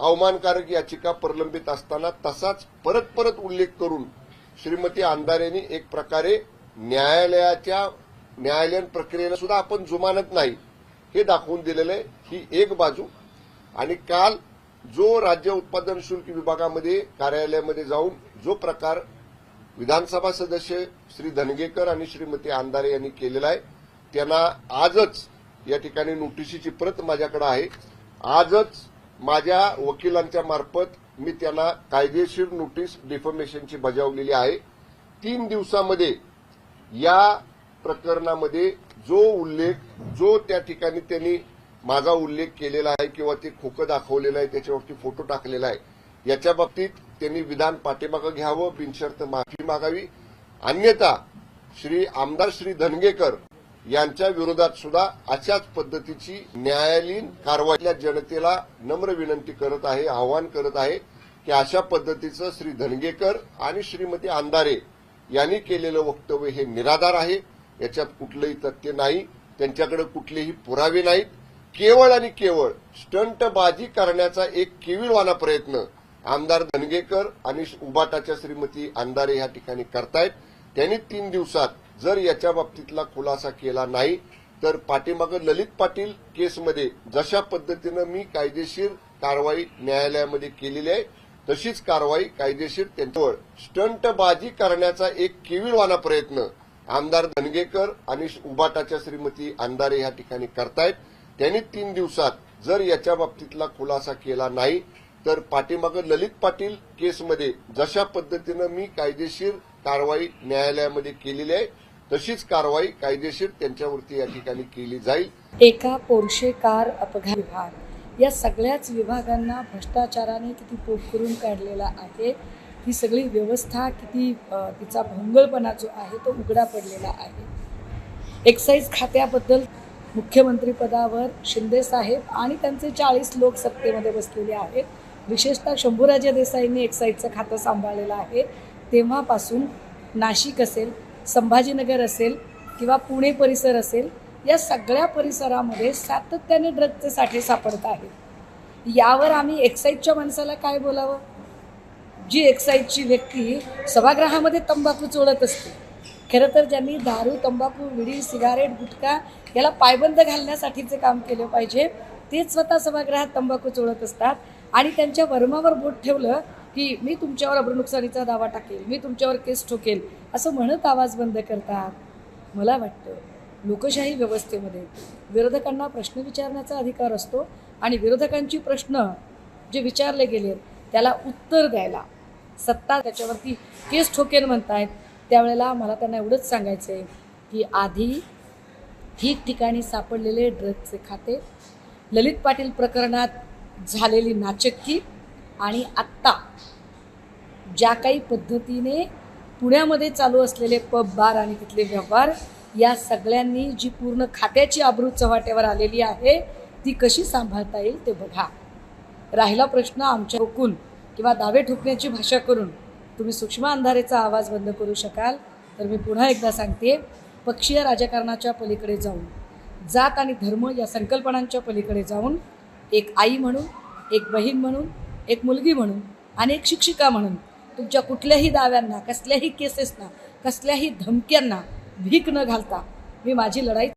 अवमानकारक याचिका प्रलंबित असताना तसाच परत परत उल्लेख करून श्रीमती अंधारेंनी एक प्रकारे न्यायालयाच्या न्यायालयीन प्रक्रियेला सुद्धा आपण जुमानत नाही हे दाखवून दिलेलं आहे. ही एक बाजू. आणि काल जो राज्य उत्पादन शुल्क विभागामध्ये कार्यालयामध्ये जाऊन जो प्रकार विधानसभा सदस्य श्री धनगेकर आणि श्रीमती आंधारे यांनी केलेला आहे त्यांना आजच या ठिकाणी नोटिशीची प्रत माझ्याकडे आहे. आजच माझ्या वकिलांच्या मार्फत मी त्यांना कायदेशीर नोटीस डिफॉर्मेशनची बजावलेली आहे. तीन दिवसामध्ये या प्रकरणामध्ये जो उल्लेख जो त्या ठिकाणी त्यांनी माझा उल्लेख केलेला आहे किंवा ते खोकं दाखवलेलं आहे त्याच्यावरती फोटो टाकलेला आहे याच्या बाबतीत त्यांनी विधान पाठीमागं घ्यावं बिनशर्त माफी मागावी. अन्यथा श्री आमदार श्री धनगेकर यांच्या विरोधात सुद्धा अशाच पद्धतीची न्यायालयीन कारवाईला जनतेला नम्र विनंती करत आहे आवाहन करत आहे की अशा पद्धतीचं श्री धनगेकर आणि श्रीमती अंधारे यांनी केलेलं वक्तव्य हे निराधार आहे. याच्यात कुठलंही तथ्य नाही. त्यांच्याकडे कुठलेही पुरावे नाहीत. केवळ आणि केवळ स्टंटबाजी करण्याचा एक केविळवाना प्रयत्न आमदार धनगेकर आणि उबाटाच्या श्रीमती अंधारे या ठिकाणी करतायत. त्यांनी तीन दिवसात जर याच्या बाबतीतला खुलासा केला नाही तर पाठीमागं ललित पाटील केसमध्ये जशा पद्धतीनं मी कायदेशीर कारवाई न्यायालयामध्ये केलेली आहे तशीच कारवाई कायदेशीर त्यांच्यावर. स्टंटबाजी करण्याचा एक किविळवाना प्रयत्न आमदार धनगेकर आणि उबाटाच्या श्रीमती अंधारे या ठिकाणी करतायत. त्यांनी तीन दिवसात जर याच्या बाबतीतला खुलासा केला नाही तर पाठीमागं ललित पाटील केसमध्ये जशा पद्धतीनं मी कायदेशीर कारवाई न्यायालयामध्ये केलेली आहे तशीच कारवाई कायदेशीर त्यांच्यावरती या ठिकाणी केली जाईल. एका पोर्शे कार अपघात विभाग. या सगळ्याच विभागांना भ्रष्टाचाराने किती पोट करून काढलेला आहे ही सगळी व्यवस्था किती तिचा भोंगळपणा जो आहे तो उघडा पडलेला आहे. एक्साईज खात्याबद्दल मुख्यमंत्रीपदावर शिंदे साहेब आणि त्यांचे चाळीस लोक सत्तेमध्ये बसलेले आहेत. विशेषतः शंभूराजे देसाईंनी एक्साईजचं खातं सांभाळलेलं आहे. तेव्हापासून नाशिक असेल संभाजीनगर असेल किंवा पुणे परिसर असेल या सगळ्या परिसरामध्ये सातत्याने ड्रगचे साठे सापडत आहेत. यावर आम्ही एक्साईजच्या माणसाला काय बोलावं? जी एक्साईजची व्यक्ती सभागृहामध्ये तंबाखू चोळत असते खरं तर ज्यांनी दारू तंबाखू विडी सिगारेट गुटखा याला पायबंद घालण्यासाठीचे काम केले पाहिजे तेच स्वतः सभागृहात तंबाखू चोळत असतात. आणि त्यांच्या वर्मावर बोट ठेवलं की मी तुमच्यावर अब्रनुकसानीचा दावा टाकेल. मी तुमच्यावर केस ठोकेल. असं म्हणत आवाज बंद करतात. मला वाटतं लोकशाही व्यवस्थेमध्ये विरोधकांना प्रश्न विचारण्याचा अधिकार असतो आणि विरोधकांची प्रश्न जे विचारले गेले त्याला उत्तर द्यायला. सत्ता त्याच्यावरती केस ठोकेल म्हणतायत. त्यावेळेला मला त्यांना एवढंच सांगायचं आहे की आधी ठिकठिकाणी सापडलेले ड्रग्जचे खाते ललित पाटील प्रकरणात झालेली नाचक्की आणि आत्ता ज्या काही पद्धतीने पुण्यामध्ये चालू असलेले पब बार आणि तिथले व्यवहार या सगळ्यांनी जी पूर्ण खात्याची आबरू चव्हाट्यावर आलेली आहे ती कशी सांभाळता येईल ते बघा. राहिला प्रश्न आमच्या ओकून किंवा दावे ठोकण्याची भाषा करून तुम्ही सूक्ष्म अंधारेचा आवाज बंद करू शकाल तर मी पुन्हा एकदा सांगते पक्षीय राजकारणाच्या पलीकडे जाऊन. जात आणि धर्म या संकल्पनांच्या पलीकडे जाऊन एक आई म्हणून एक बहीण म्हणून एक मुलगी म्हणून आणि एक शिक्षिका म्हणून तुमच्या कुठल्याही दाव्यांना कसल्याही केसेसना कसल्याही धमक्यांना भीक न घालता मी माझी लढाई